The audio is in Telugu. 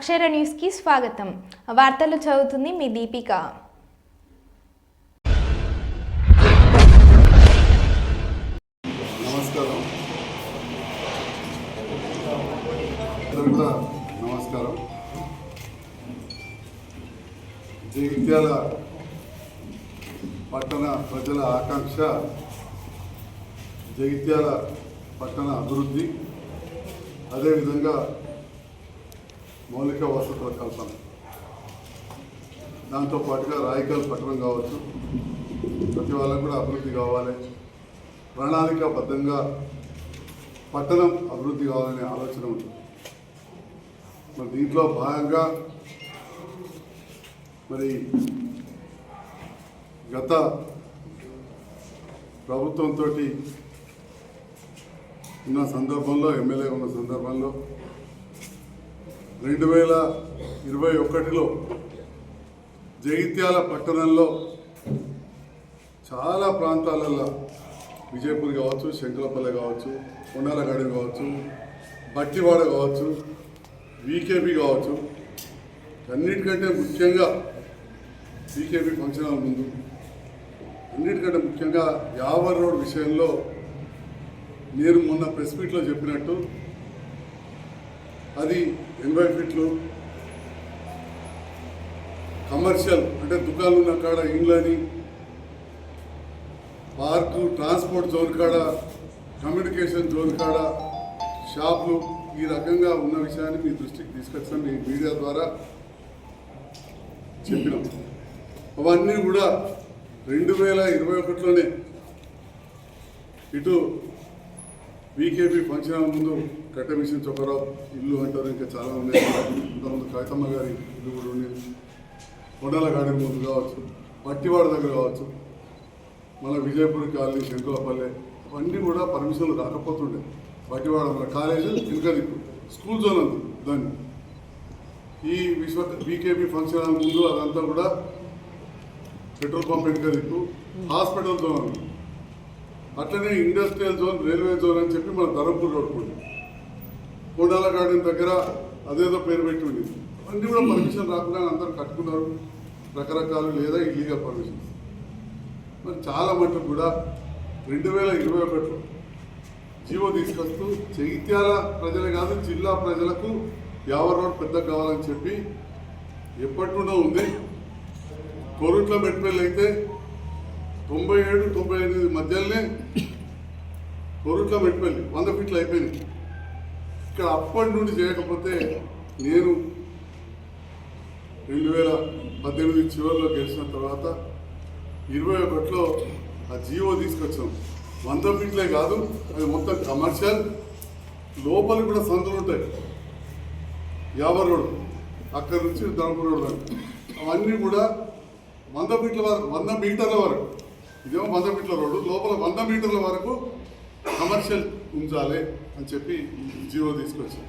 అక్షర న్యూస్కి స్వాగతం. వార్తలు చదువుతుంది మీ దీపిక. నమస్కారం. నమస్కారం. జగిత్యాల పట్టణ ప్రజల ఆకాంక్ష జగిత్యాల పట్టణ అభివృద్ధి. అదేవిధంగా మౌలిక వసతుల కల్పన. దాంతో పాటుగా రాయికల్ పట్టణం కావచ్చు ప్రతి వాళ్ళకు కూడా అభివృద్ధి కావాలి. ప్రణాళికాబద్ధంగా పట్టణం అభివృద్ధి కావాలనే ఆలోచన ఉంది. మరి దీంట్లో భాగంగా మరి గత ప్రభుత్వంతో ఉన్న సందర్భంలో ఎమ్మెల్యే ఉన్న సందర్భంలో రెండు వేల ఇరవై ఒకటిలో జగిత్యాల పట్టణంలో చాలా ప్రాంతాలలో విజయపూర్ కావచ్చు శంకరపల్లె కావచ్చు కొండాలగాడి కావచ్చు బట్టివాడ కావచ్చు వీకేపీ కావచ్చు. అన్నిటికంటే ముఖ్యంగా వీకేపీ ఫంక్షన్ హాల్ ముందు. అన్నిటికంటే ముఖ్యంగా యావర్ రోడ్ విషయంలో నేను మొన్న ప్రెస్ మీట్లో చెప్పినట్టు అది ఎనభై ఫీట్లు కమర్షియల్ అంటే దుకాణాలు ఉన్న కాడ ఇండ్లని పార్కు ట్రాన్స్పోర్ట్ జోన్ కాడ కమ్యూనికేషన్ జోన్ కాడ షాపులు ఈ రకంగా ఉన్న విషయాన్ని మీ దృష్టికి తీసుకొచ్చాం. మీ మీడియా ద్వారా చెప్పినాం. అవన్నీ కూడా రెండు వేల ఇరవై ఒకటిలోనే ఇటు వీకేపీ ఫంక్షన్ ముందు కట్ట మిషన్ చొక్కరావు ఇల్లు అంటారు ఇంకా చాలా ఉన్నాయి. ఇంతకుముందు కవితమ్మ గారి ఇల్లు కూడా ఉండేది కొండల గాడి ముందు కావచ్చు పట్టివాడ దగ్గర కావచ్చు మన విజయపూర్ కాలనీ శంకులపల్లె అవన్నీ కూడా పర్మిషన్లు రాకపోతుండే. పట్టివాడ మన కాలేజ్ ఇంకా దిక్కు స్కూల్ జోన్ ఉంది దాన్ని. ఈ విశ్వ బీకేపీ ఫంక్షన్ ముందు అదంతా కూడా పెట్రోల్ పంప్ వెనుక దిక్కు హాస్పిటల్ జోన్ ఉంది అట్లనే ఇండస్ట్రియల్ జోన్ రైల్వే జోన్ అని చెప్పి మన ధర్మపూర్ రోడ్ కూడా కోడాల గార్డెన్ దగ్గర అదేదో పేరు పెట్టి ఉంది. అన్నీ కూడా పర్మిషన్ రాకుండా అందరూ కట్టుకున్నారు. రకరకాలు లేదా ఇల్లీగల్ పర్మిషన్స్ మరి చాలా మటుకు కూడా రెండు వేల ఇరవై ఒకటిలో జీవో తీసుకొస్తూ చైత్యాల ప్రజలే కాదు జిల్లా ప్రజలకు యావర్ రోడ్ పెద్ద కావాలని చెప్పి ఎప్పటి నుండో ఉంది. కోరుట్ల మెట్పల్లి అయితే తొంభై ఏడు తొంభై ఎనిమిది మధ్యలోనే కొరుట్ల మెట్పల్లి వంద ఫీట్లు అయిపోయింది. ఇక్కడ అప్పటి నుండి చేయకపోతే నేను రెండు వేల పద్దెనిమిది చివరిలో గెలిచిన తర్వాత ఇరవై ఒకటిలో ఆ జియో తీసుకొచ్చాం. వంద ఫీట్లే కాదు అది మొత్తం కమర్షియల్. లోపలి కూడా సందులు ఉంటాయి. యాభై రోడ్ అక్కడి నుంచి ధర్మపుర రోడ్. అవన్నీ కూడా వంద ఫీట్ల వరకు వంద మీటర్ల వరకు. ఇదేమో వంద మీటర్ల రోడ్డు. లోపల వంద మీటర్ల వరకు కమర్షియల్ ఉంచాలి అని చెప్పి జియో తీసుకొచ్చాం